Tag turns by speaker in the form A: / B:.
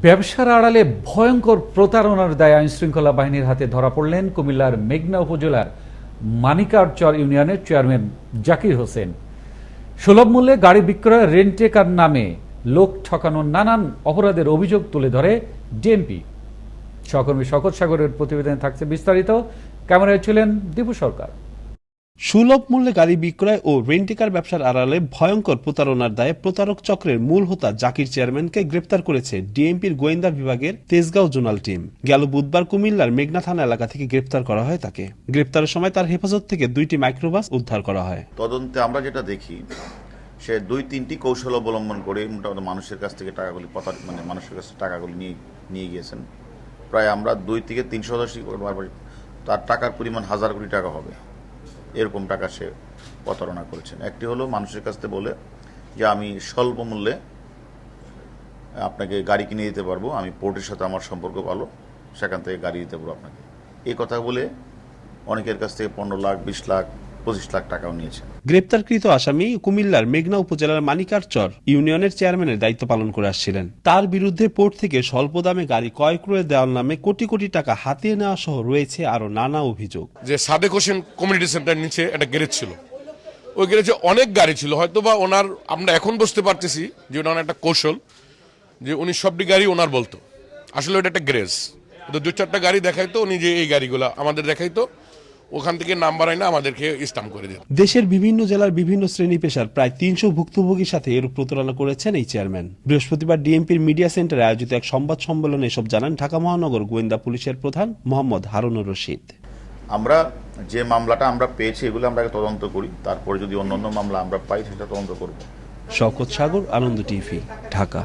A: ব্যবসার আড়ালে ভয়ঙ্কর প্রতারণার দায় আইন শৃঙ্খলা বাহিনীর হাতে ধরা পড়লেন কুমিল্লার মেঘনা উপজেলার মানিকারচর ইউনিয়নের চেয়ারম্যান জাকির হোসেন। সুলভ মূল্যে গাড়ি বিক্রয় রেন্টেকার নামে লোক ঠকানোর নানান অপরাধের অভিযোগ তুলে ধরে ডিএমপি। সহকর্মী শকত সাগরের প্রতিবেদনে থাকছে বিস্তারিত। ক্যামেরায় ছিলেন দীপু সরকার।
B: সুলভ মূল্যে গাড়ি বিক্রয় ও রেন্টিকার ব্যবসার আড়ালে ভয়ঙ্কর প্রতারণার দায়ে প্রতারক চক্রের মূল হোতা জাকির চেয়ারম্যানকে গ্রেপ্তার করেছে ডিএমপির গোয়েন্দা বিভাগের তেজগাঁও জোনাল টিম। গেল বুধবার কুমিল্লার মেঘনা থানা এলাকা থেকে গ্রেপ্তার করা হয় তাকে। গ্রেপ্তারের সময় তার হেফাজত থেকে দুইটি মাইক্রোবাস উদ্ধার করা হয়।
C: তদন্তে আমরা যেটা দেখি, সে দুই তিনটি কৌশল অবলম্বন করে মোটামুটি মানুষের কাছ থেকে টাকাগুলি পতা মানে মানুষের কাছ থেকে টাকাগুলি নিয়ে নিয়ে গিয়েছেন। প্রায় আমরা দুই থেকে তিন সদস্য তার টাকার পরিমাণ হাজার কোটি টাকা হবে। এরকম টাকা সে প্রতারণা করেছেন। একটি হলো মানুষের কাছ থেকে বলে যে, আমি স্বল্প মূল্যে আপনাকে গাড়ি কিনে দিতে পারব, আমি পোর্টের সাথে আমার সম্পর্ক ভালো, সেখান থেকে গাড়ি দিতে পারব আপনাকে। এই কথা বলে অনেকের কাছ থেকে পনেরো লাখ, বিশ লাখ পঁচিশ লাখ টাকাও নিয়েছেন
B: গ্রেপ্তারকৃত আসামি কুমিল্লার মেঘনা উপজেলার মানিকারচর ইউনিয়নের চেয়ারম্যানের দায়িত্ব পালন করে আসছিলেন। তার বিরুদ্ধে পোর্ট থেকে স্বল্প দামে গাড়ি ক্রয় করে দেওয়ার নামে কোটি কোটি টাকা হাতিয়ে নেওয়া সহ রয়েছে আরও নানা অভিযোগ।
D: যে সাদেক হোসেন কমিউনিটি সেন্টার নিচে একটা গ্যারেজ ছিল। ওই গ্যারেজে অনেক গাড়ি ছিল। হয়তো বা ওনার আমরা এখন বুঝতে পারতেছি যে ওনার একটা কৌশল যে উনি সবটি গাড়ি ওনার বলতো। আসলে ওটা একটা গ্যারেজ। তো দু চারটা গাড়ি দেখাইতো উনি যে এই গাড়িগুলো আমাদের দেখাইতো। ওখান থেকে নাম্বার আইনা আমাদেরকে স্টাম্প করে দিত।
B: দেশের বিভিন্ন জেলার বিভিন্ন শ্রেণি পেশার প্রায় তিনশো ভুক্তভোগীর সাথে এরূপ প্রতারণা করেছেন এই চেয়ারম্যান। বৃহস্পতিবার ডিএমপির মিডিয়া সেন্টারে আয়োজিত এক সংবাদ সম্মেলনে এসব জানান ঢাকা মহানগর গোয়েন্দা পুলিশের প্রধান মোহাম্মদ হারুনুর রশিদ।
C: আমরা যে মামলাটা আমরা পেয়েছি এগুলো আমরা তদন্ত করি তারপরে যদি অন্য অন্য মামলা আমরা পাই সেটা তদন্ত করব।
B: শওকত সাগর আনন্দ টিভি ঢাকা।